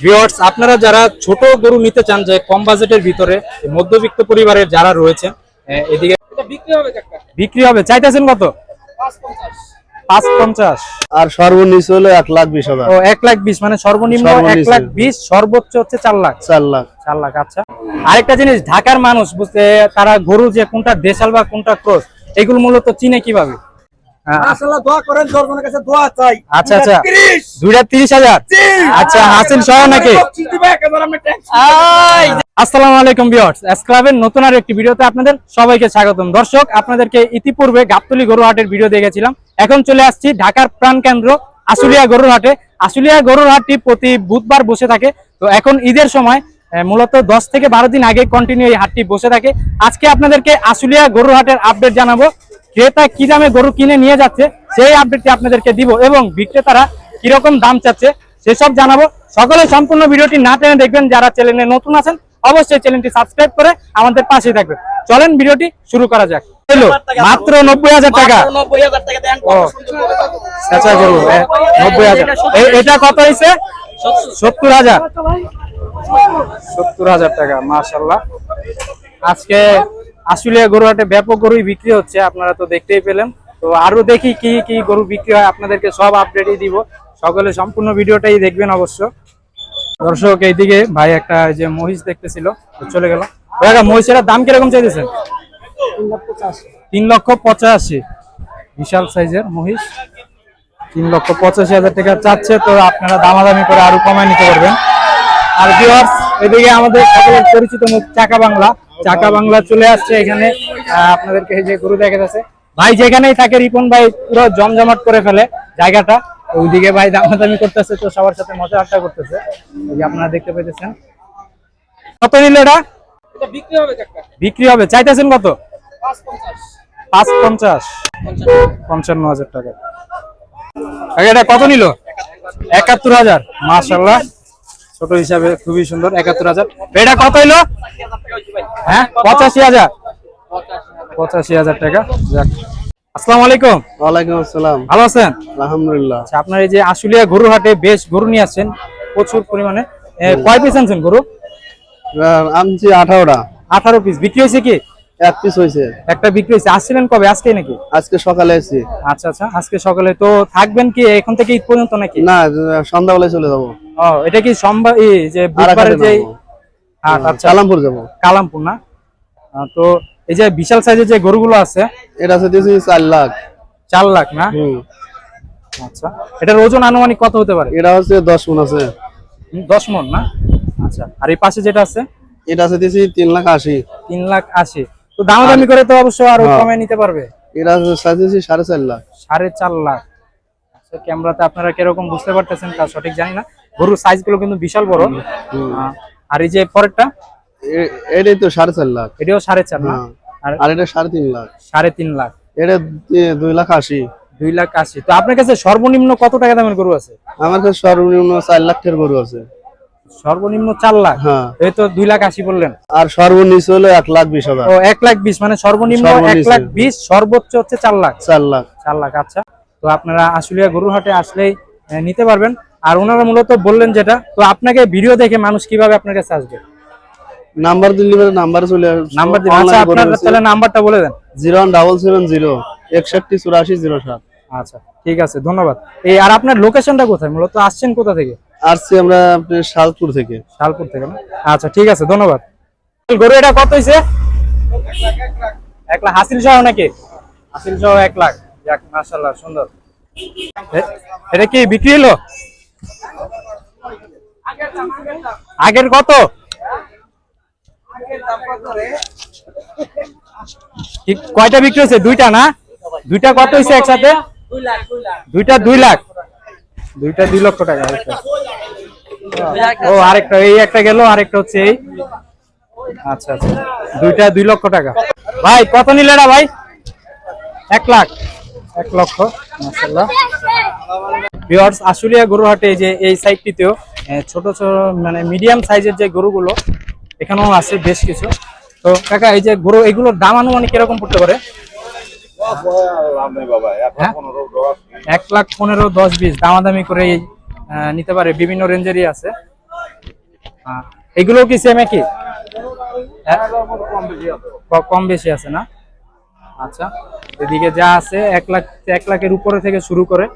Viewers আপনারা যারা ছোট গরু নিতে চান যে কম বাজেটের ভিতরে মধ্যবিত্ত পরিবারের যারা রয়েছে এদিকে বিক্রি হবে চাইতেছেন কত? পাঁচ পঞ্চাশ। আর হলো এক লাখ বিশ হাজার। ও এক লাখ বিশ মানে সর্বনিম্ন এক লাখ বিশ সর্বোচ্চ হচ্ছে চার লাখ। চার লাখ। চার লাখ আচ্ছা। আরেকটা জিনিস ঢাকার মানুষ বুঝতে তারা গরু যে কোনটা দেশাল বা কোনটা ক্রস এগুলো মূলত চিনে কীভাবে? মাশাআল্লাহ দোয়া করেন জনগণের কাছে দোয়া চাই। আচ্ছা আচ্ছা। 30 দুইটা তিরিশ হাজার? আচ্ছা হাসিল সহ নাকি? আসসালামু আলাইকুম ভিউয়ার্স এস ক্লাবের নতুন আর একটি ভিডিওতে আপনাদের সবাইকে স্বাগতম। দর্শক আপনাদেরকে ইতিপূর্বে গাবতলী গরু হাটের ভিডিও দেখেছিলাম। এখন চলে আসছি ঢাকার প্রাণ কেন্দ্র আশুলিয়া গরুর হাটে আশুলিয়া গরুর হাটটি প্রতি বুধবার বসে থাকে। তো এখন ঈদের সময় মূলত দশ থেকে বারো দিন আগে কন্টিনিউ এই হাটটি বসে থাকে। আজকে আপনাদেরকে আশুলিয়া গরুর হাটের আপডেট জানাব। ক্রেতা কি দামে গরু কিনে নিয়ে যাচ্ছে সেই আপডেটটি আপনাদেরকে দিব এবং বিক্রেতারা কীরকম দাম চাচ্ছে সেসব জানাব। সকলে সম্পূর্ণ ভিডিওটি না টেনে দেখবেন যারা চ্যানেলে নতুন আছেন অবশ্যই চ্যানেলটি সাবস্ক্রাইব করে আমাদের পাশে থাকবেন। চলেন ভিডিওটি শুরু করা যাক। মাত্র নব্বই হাজার টাকা। আচ্ছা গরু। নব্বই হাজার। এটা কত হয়েছে সত্তর হাজার। সত্তর হাজার টাকা মাশাল্লাহ আজকে আসলে গরু হাটে ব্যাপক গরুই বিক্রি হচ্ছে, আপনারা তো দেখতেই পেলেন। তো আরও দেখি কি কি গরু বিক্রি হয়, আপনাদেরকে সব আপডেটই দিব। সকলে সম্পূর্ণ ভিডিওটাই দেখবেন অবশ্য। দর্শক, এইদিকে ভাই একটা যে মহিষ দেখতেছিল চলে গেল। মহিষের দাম কীরকম চাইতেছেন? তিন লক্ষ পঁচাশি। বিশাল সাইজের মহিষ। তিন লক্ষ পঁচাশি হাজার টাকা চাচ্ছে, তো আপনারা দামাদামি করে আরও কমায় নিতে পারবেন। আর ভিউয়ার্স এদিকে আমাদের সকলের পরিচিত মুখ চাকা বাংলা। চাকা বাংলা চলে আসছে এখানে। আপনাদেরকে যে গরু দেখা যাচ্ছে ভাই যেখানেই থাকে রিপন ভাই পুরো জমজমাট করে ফেলে জায়গাটা। ওইদিকে ভাই দামাদামি করতেছে তো সবার সাথে মজা আড্ডা করতেছে। এই যে আপনারা দেখতে পেতেছেন। কত নিল এটা? বিক্রি হবে চাইতেছেন কত? পাঁচ পঞ্চাশ পঞ্চান্ন হাজার টাকা। আগে এটা কত নিল? একাত্তর হাজার। মাশাল্লাহ ছোট হিসাবে খুবই সুন্দর একাত্তর হাজার। এটা কত হইল? হ্যাঁ পঁচাশি হাজার। পঁচাশি হাজার টাকা যাক। আসসালামু আলাইকুম। ওয়ালাইকুম আসসালাম। ভালো আছেন? আলহামদুলিল্লাহ। আচ্ছা আপনার এই যে আশুলিয়া গরু হাটে বেশ গরু নিয়ে আসছেন প্রচুর পরিমাণে। কয় পিস আনছেন গরু? আনছি আঠারোটা। আঠারো পিস বিক্রি হয়েছে কি? এক পিস হয়েছে একটা বিক্রি হয়েছে আসছিলেন কবে? আজকে নাকি? আজকে সকালে এসেছি আচ্ছা আচ্ছা। আজকে সকালে। তো থাকবেন কি এখন থেকে ঈদ পর্যন্ত নাকি? না সন্ধ্যাবেলায় চলে যাব। ও এটা কি সোমবার এই যে বুধবারের যে হাট আচ্ছা। চালামপুর যাব। কালামপুর না? তো এই যে বিশাল সাইজের যে গরুগুলো আছে এটা হচ্ছে দিয়েছি চার লাখ। চার লাখ না? হুম। আচ্ছা। এটার ওজন আনুমানিক কত হতে পারে? এটা হচ্ছে দশ মন আছে। দশ মন না? আচ্ছা। আর এই পাশে যেটা আছে? এটা আছে দিয়েছি তিন লাখ আশি। তিন লাখ আশি। তো দামাদামি করে তো অবশ্য আরও হ্যাঁ। কমে নিতে পারবে। এটা সাজিয়েছি সাড়ে চার লাখ। সাড়ে চার লাখ। আচ্ছা ক্যামেরাতে আপনারা কীরকম বুঝতে পারতেছেন তা সঠিক জানি না। গরুর সাইজগুলো কিন্তু বিশাল বড়। আর এই যে পরেরটা? এটাই তো সাড়ে চার লাখ। এটাও সাড়ে চার না হ্যাঁ। আর আর এটা সাড়ে তিন লাখ। সাড়ে তিন লাখ। এটা দুই লাখ আশি। দুই লাখ আশি। তো আপনার কাছে সর্বনিম্ন কত টাকা দামের গরু আছে? আমার কাছে সর্বনিম্ন চার লাখ টাকার গরু আছে। সর্বনিম্ন চার লাখ। হ্যাঁ। এই তো দুই লাখ আশি বললেন। আর সর্বনিচ হলো এক লাখ বিশ হাজার। ও এক লাখ বিশ মানে সর্বনিম্ন এক লাখ বিশ সর্বোচ্চ হচ্ছে চার লাখ। চার লাখ। চার লাখ আচ্ছা। তো আপনারা আসলেই নিতে পারবেন। আর ওনারা মূলত বললেন যেটা তো আপনাকে ভিডিও দেখে মানুষ কীভাবে আপনার কাছে আসবে? নাম্বার দিল্লি নাম্বার চলে নাম্বার দিবেন আচ্ছা আপনার তাহলে নাম্বারটা বলে দেন। Zero one double seven zero একষট্টি চুরাশি জিরো সাত। আচ্ছা ঠিক আছে ধন্যবাদ। এই আর আপনার লোকেশনটা কোথায়? মূলত আসছেন কোথা থেকে? আসছি আমরা আপনার শালপুর থেকে। শালপুর থেকে আচ্ছা ঠিক আছে, ধন্যবাদ। গরু এটা কত হয়েছে এক লাখ, হাসিল সহ নাকি? হাসিল সহ এক লাখ। যাক মাশাল্লাহ সুন্দর। এটা কি বিক্রি হলো? আগের কত? কয়টা বিক্রি হয়েছে? দুইটা না? দুইটা কত হয়েছে একসাথে? দুইটা, দুই লাখ। দুইটা দুই লক্ষ টাকা ও আরেকটা এই একটা গেল আরেকটা হচ্ছে এই। আচ্ছা আচ্ছা। দুইটা দুই লক্ষ টাকা। ভাই কত নিলে না ভাই? এক লাখ। এক লক্ষ ভিউয়ার্স আশুলিয়া গরুহাটে এই যে এই সাইডটিতেও ছোট ছোট মানে মিডিয়াম সাইজের যে গরুগুলো এখানেও আছে বেশ কিছু। তো কাকা এই যে গরু এগুলোর দাম আনুমানিক কীরকম পড়তে পারে? এক লাখ পনেরো দশ বিশ। দামাদামি করে নিতে পারে বিভিন্ন রেঞ্জেরই আছে। হ্যাঁ, এগুলো কি সেম একই? হ্যাঁ? কম বেশি আছে না? আচ্ছা। এদিকে যা আছে এক লাখ এক লাখের উপরে থেকে শুরু করে।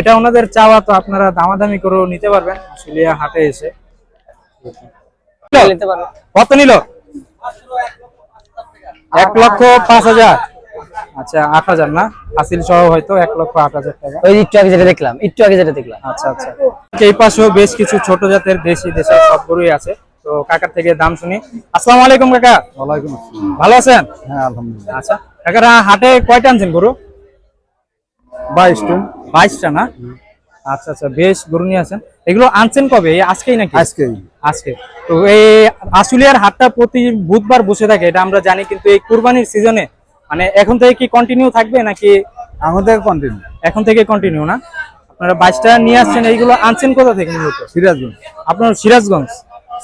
এটা ওনাদের চাওয়া তো আপনারা দামাদামি করেও নিতে পারবেন আশুলিয়া হাটে এসে। কত নিল? এক লক্ষ পাঁচ হাজার। আচ্ছা আট হাজার না? হাসিল সহ হয়তো এক লক্ষ আট হাজার টাকা। ওই একটু আগে যেটা দেখলাম একটু আগে যেটা দেখলাম। আচ্ছা আচ্ছা। এই পাশেও বেশ কিছু ছোট জাতের দেশি দেশের সব গরুই আছে। তো কাকার থেকে দাম শুনি। আসসালামু আলাইকুম কাকা। ওয়ালাইকুম আসসালাম। ভালো আছেন? হ্যাঁ আলহামদুলিল্লাহ। আচ্ছা কাকারা হাটে কয়টা আনছেন গরু? বাইশ টন বাইশটা না? আচ্ছা আচ্ছা বেশ গরু নিয়ে আছেন। এগুলো আনছেন কবে? এই আজকেই নাকি? আজকেই। আজকে। তো এই আশুলিয়ার হাটটা প্রতি বুধবার বসে থাকে এটা আমরা জানি কিন্তু এই কুরবানির সিজনে মানে এখন থেকে কি কন্টিনিউ থাকবে নাকি আমাদের কন্টিনিউ এখন থেকে কন্টিনিউ না? আপনারা বাইশটা নিয়ে আসছেন এইগুলো আনছেন কোথা থেকে মূলত? সিরাজগঞ্জ। আপনার সিরাজগঞ্জ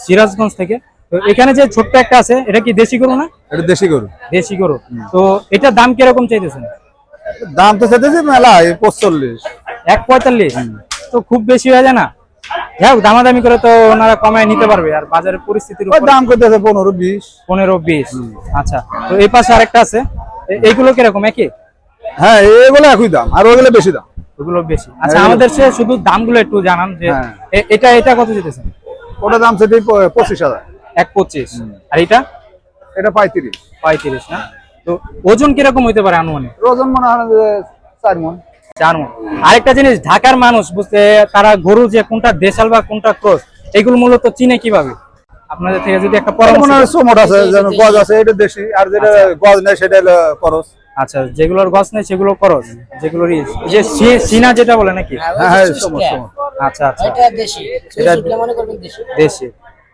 সিরাজগঞ্জ থেকে। তো এখানে যে ছোট্ট একটা আছে এটা কি দেশি গরু না? এটা দেশি গরু। দেশি গরু। তো এটার দাম কীরকম চাইতেছেন? দাম তো চাইতেছে মেলা পঁচল্লিশ। এক পঁয়তাল্লিশ? তো খুব বেশি হয়ে যায় না? যাই হোক দামাদামি করে তো ওনারা কমায় নিতে পারবে আর বাজারের পরিস্থিতির দাম করতেছে পনেরো বিশ। পনেরো বিশ। আচ্ছা তো এই পাশে আরেকটা আছে। এইগুলো কীরকম একই? হ্যাঁ এগুলো একই দাম আর ওগুলো বেশি দাম। ওগুলো বেশি। আচ্ছা আমাদের সে শুধু দামগুলো একটু জানান যে হ্যাঁ। এটা এটা কত যেতেছেন ওটা দাম সেটি পঁচিশ হাজার। এক পঁচিশ। আর এটা? এটা পঁয়ত্রিশ। পঁয়ত্রিশ না? তো ওজন কীরকম হইতে পারে আনুমানিক? ওজন মনে হয় চার মন। চার মণ। আরেকটা জিনিস ঢাকার মানুষ বুঝতে তারা গরু যে কোনটা দেশাল বা কোনটা ক্রস এগুলো মূলত চিনে কীভাবে? আপনাদের থেকে যদি একটা পরামর্শ মনে আছে যেন গজ আছে এটা দেশি আর যেটা গজ নেই সেটা হলো করস আচ্ছা যেগুলোর গছ নেই সেগুলো করস যেগুলোর ই- যে সিনা যেটা বলে নাকি? হ্যাঁ হ্যাঁ চোমট। আচ্ছা আচ্ছা। এটা দেশি। এটা এটা মনে করবেন দেশি। দেশি।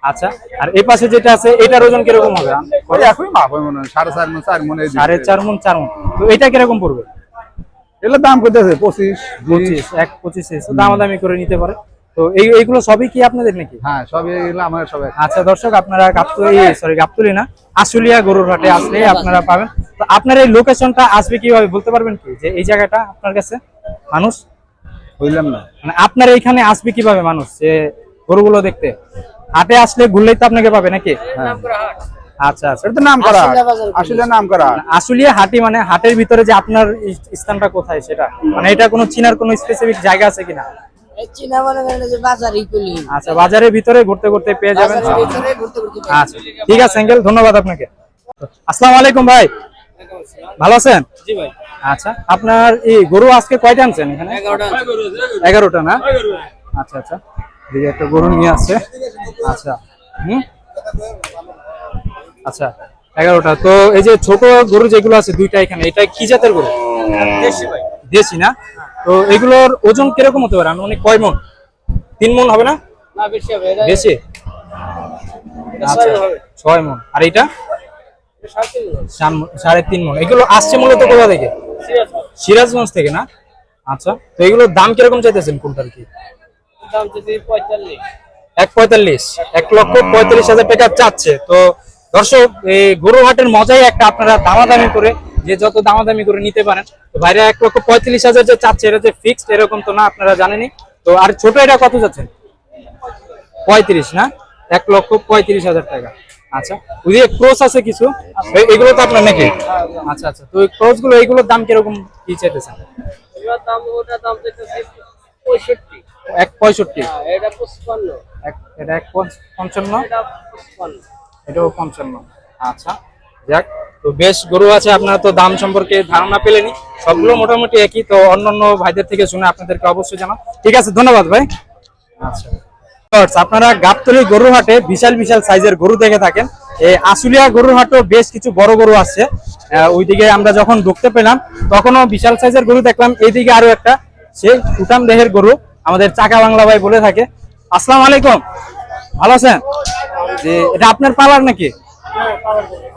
আচ্ছা আর এই পাশে যেটা আছে এটার ওজন কীরকম হবে? একই মাপ হয় মনে হয় সাড়ে চার মন চার মন। সাড়ে চার মন চার মন তো এটা কীরকম পড়বে? এগুলো দাম করতেছে পঁচিশ পঁচিশ এক পঁচিশে তো দামাদামি করে নিতে পারে। তো এই এইগুলো সবই কি আপনাদের নাকি? হ্যাঁ সবই এগুলো আচ্ছা দর্শক আপনারা গাবতলি সরি গাবতলি না আশুলিয়া গরুর হাটে আসলে আপনারা পাবেন। তো আপনার এই লোকেশনটা আসবে কীভাবে বলতে পারবেন কি? যে এই জায়গাটা আপনার কাছে? মানুষ? বুঝলাম না। মানে আপনার এইখানে আসবে কীভাবে মানুষ? যে গরুগুলো দেখতে? হাটে আসলে ঘুরলেই তো আপনাকে পাবে নাকি? আচ্ছা আচ্ছা। এটা তো নাম করা আসলে নাম করা আশুলিয়া হাটি মানে হাটের ভিতরে যে আপনার স্থানটা কোথায় সেটা? মানে এটা কোনো চিনার কোনো স্পেসিফিক জায়গা আছে কিনা? আচ্ছা বাজারের ভিতরে ঘুরতে ঘুরতে পেয়ে যাবেন। বাজারের ভিতরে ঘুরতে ঘুরতে পেয়ে আচ্ছা ঠিক আছে আঙ্কেল ধন্যবাদ আপনাকে। আসসালামু আলাইকুম ভাই। ভালো আছেন? জি ভাই। আচ্ছা আপনার এই গরু আজকে কয়টা আনছেন এখানে? এগারোটা না? আচ্ছা আচ্ছা একটা গরু নিয়ে আসছে। আচ্ছা হুম? আচ্ছা এগারোটা। তো এই যে ছোট গরু যেগুলো আছে দুইটা এখানে এটা কি জাতের গরু? দেশি ভাই। দেশি না? তো এগুলোর ওজন কীরকম হতে পারে? আনুমানিক কয় মন? তিন মন হবে না? বেশি আচ্ছা ছয় মন। আর এটা সাড়ে তিন মন। এগুলো আসছে মূলত কোথা থেকে? সিরাজগঞ্জ। থেকে না? আচ্ছা তো এগুলোর দাম কীরকম চাইতেছেন কোনটার কি? এক পঁয়তাল্লিশ। এক লক্ষ পঁয়তাল্লিশ হাজার টাকা চাচ্ছে। তো দর্শক এই গরু হাটের মজাই একটা আপনারা দামাদামি করে যে যত দামাদামি করে নিতে পারেন তো বাইরে এক লক্ষ পঁয়ত্রিশ হাজার যে চাচ্ছে এটা যে ফিক্সড এরকম তো না আপনারা জানেনই। তো আর ছোট এটা কত যাচ্ছেন পঁয়ত্রিশ না? এক লক্ষ পঁয়ত্রিশ হাজার টাকা। আচ্ছা ওই ক্রোস আছে কিছু এগুলো তো আপনার নাকি? আচ্ছা আচ্ছা তো ক্রোসগুলো এইগুলোর দাম কীরকম কি চাইতেছেন? এক পঁয়ষট্টি? এটা এক এটা এক পঞ্চ- পঞ্চান্ন? এটাও পঞ্চান্ন। আচ্ছা যাক। তো বেশ গরু আছে আপনারা তো দাম সম্পর্কে ধারণা পেলেনি সবগুলো মোটামুটি একই তো অন্যান্য ভাইদের থেকে শুনে আপনাদেরকে অবশ্যই জানাও। ঠিক আছে ধন্যবাদ ভাই। আচ্ছা। আপনারা গাবতলি গরুর হাটে বিশাল বিশাল সাইজের গরু দেখে থাকেন। এই আশুলিয়া গরুর হাটেও বেশ কিছু বড় গরু আহ, ওইদিকে আমরা যখন ঢুকতে পেলাম তখনও বিশাল সাইজের গরু দেখলাম। এইদিকে আরও একটা সেই উটাম দেহের গরু আমাদের চাকা বাংলা ভাই বলে থাকে। আসসালাম আলাইকুম। ভালো আছেন? যে এটা আপনার পালার নাকি? পা-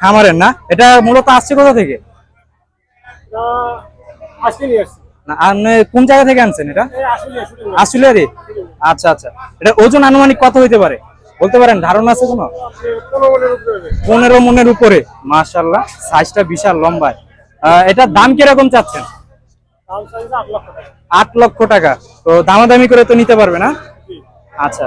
খামারের না? এটা মূলত আসছে কোথা থেকে? কোন জায়গা থেকে আনছেন এটা? আসলে রে আচ্ছা আচ্ছা। এটা ওজন আনুমানিক কত হইতে পারে? বলতে পারেন ধারণা আছে কোনো? পনেরো মনের উপরে মাশাল্লাহ সাইজটা বিশাল লম্বায় এটার দাম কীরকম চাচ্ছেন? আট লক্ষ টাকা। তো দামাদামি করে তো নিতে পারবে না? আচ্ছা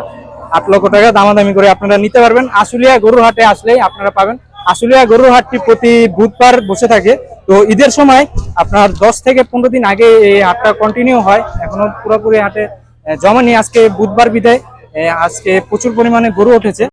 আট লক্ষ টাকা দামাদামি করে আপনারা নিতে পারবেন। আশুলিয়া গরুর হাটে আসলেই আপনারা পাবেন। আশুলিয়া গরুর হাটটি প্রতি বুধবার বসে থাকে। তো ঈদের সময় আপনার দশ থেকে পনেরো দিন আগে এই হাটটা কন্টিনিউ হয়। এখনও পুরোপুরি হাটে জমা নিয়ে আজকে বুধবার বিদায়। আজকে প্রচুর পরিমাণে গরু উঠেছে।